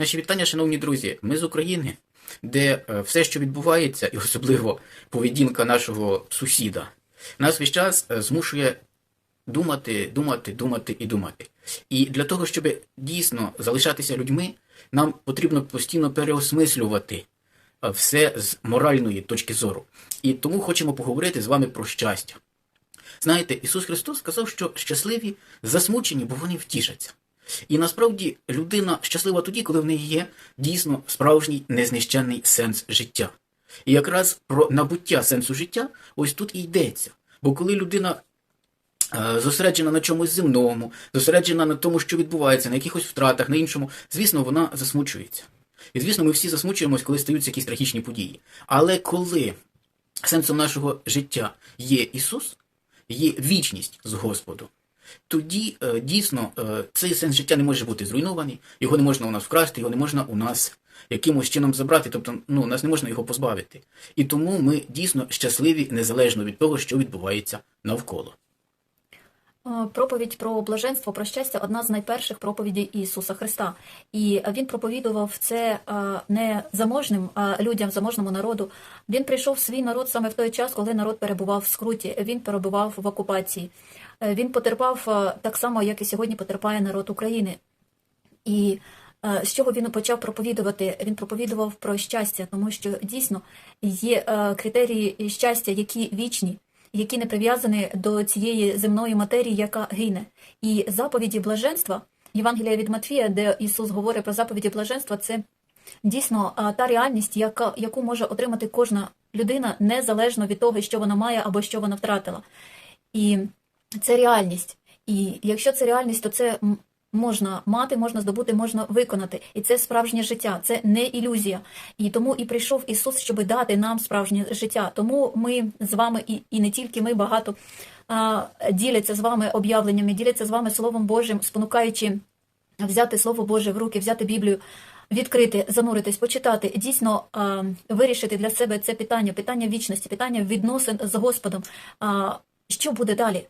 Наші вітання, шановні друзі. Ми з України, де е, все, що відбувається, і особливо поведінка нашого сусіда, нас весь час е, змушує думати, думати, думати і думати. І для того, щоб дійсно залишатися людьми, нам потрібно постійно переосмислювати е, все з моральної точки зору. І тому хочемо поговорити з вами про щастя. Знаєте, Ісус Христос сказав, що щасливі засмучені, бо вони втішаться. І насправді людина щаслива тоді, коли в неї є дійсно справжній незнищенний сенс життя. І якраз про набуття сенсу життя ось тут і йдеться. Бо коли людина е, зосереджена на чомусь земному, зосереджена на тому, що відбувається, на якихось втратах, на іншому, звісно, вона засмучується. І звісно, ми всі засмучуємось, коли стаються якісь трагічні події. Але коли сенсом нашого життя є Ісус, є вічність з Господом, тоді е, дійсно е, цей сенс життя не може бути зруйнований, його не можна у нас вкрасти, його не можна у нас якимось чином забрати, тобто ну, нас не можна його позбавити. І тому ми дійсно щасливі незалежно від того, що відбувається навколо. Е, Проповідь про блаженство, про щастя одна з найперших проповідей Ісуса Христа. І він проповідував це е, не заможним а людям, заможному народу. Він прийшов в свій народ саме в той час, коли народ перебував в скруті, він перебував в окупації. Е, Він потерпав так само, як і сьогодні потерпає народ України. І з чого він почав проповідувати? Він проповідував про щастя, тому що дійсно є критерії щастя, які вічні, які не прив'язані до цієї земної матерії, яка гине. І заповіді блаженства, Євангелія від Матфія, де Ісус говорить про заповіді блаженства, це дійсно та реальність, яка, яку може отримати кожна людина незалежно від того, що вона має або що вона втратила. І це реальність. І якщо це реальність, то це можна мати, можна здобути, можна виконати. І це справжнє життя, це не ілюзія. І тому і прийшов Ісус, щоб дати нам справжнє життя. Тому ми з вами, і, і не тільки ми багато а, діляться з вами об'явленнями, діляться з вами Словом Божим, спонукаючи взяти Слово Боже в руки, взяти Біблію. Відкрити, зануритись, почитати, дійсно а, вирішити для себе це питання, питання вічності, питання відносин з Господом. А, що буде далі?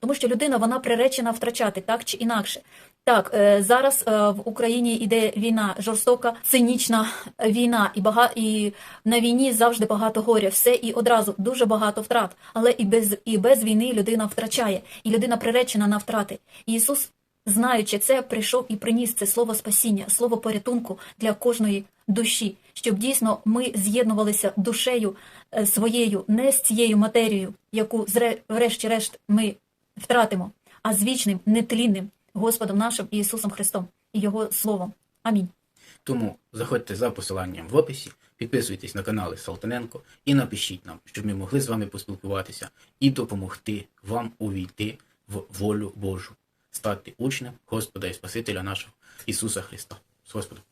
Тому що людина вона приречена втрачати так чи інакше. Так, е, зараз е, в Україні йде війна, жорстока, цинічна війна, і бага... і на війні завжди багато горя, все і одразу дуже багато втрат. Але і без і без війни людина втрачає, і людина приречена на втрати. І Ісус, знаючи це, прийшов і приніс це слово спасіння, слово порятунку для кожної душі, щоб дійсно ми з'єднувалися душею е, своєю, не з цією матерією, яку врешті-решт ми втратимо, а з вічним, нетлінним Господом нашим Ісусом Христом і Його Словом. Амінь. Тому заходьте за посиланням в описі, підписуйтесь на канали Салтаненко і напишіть нам, щоб ми могли з вами поспілкуватися і допомогти вам увійти в волю Божу, стати учнем Господа і Спасителя нашого Ісуса Христа. З Господом!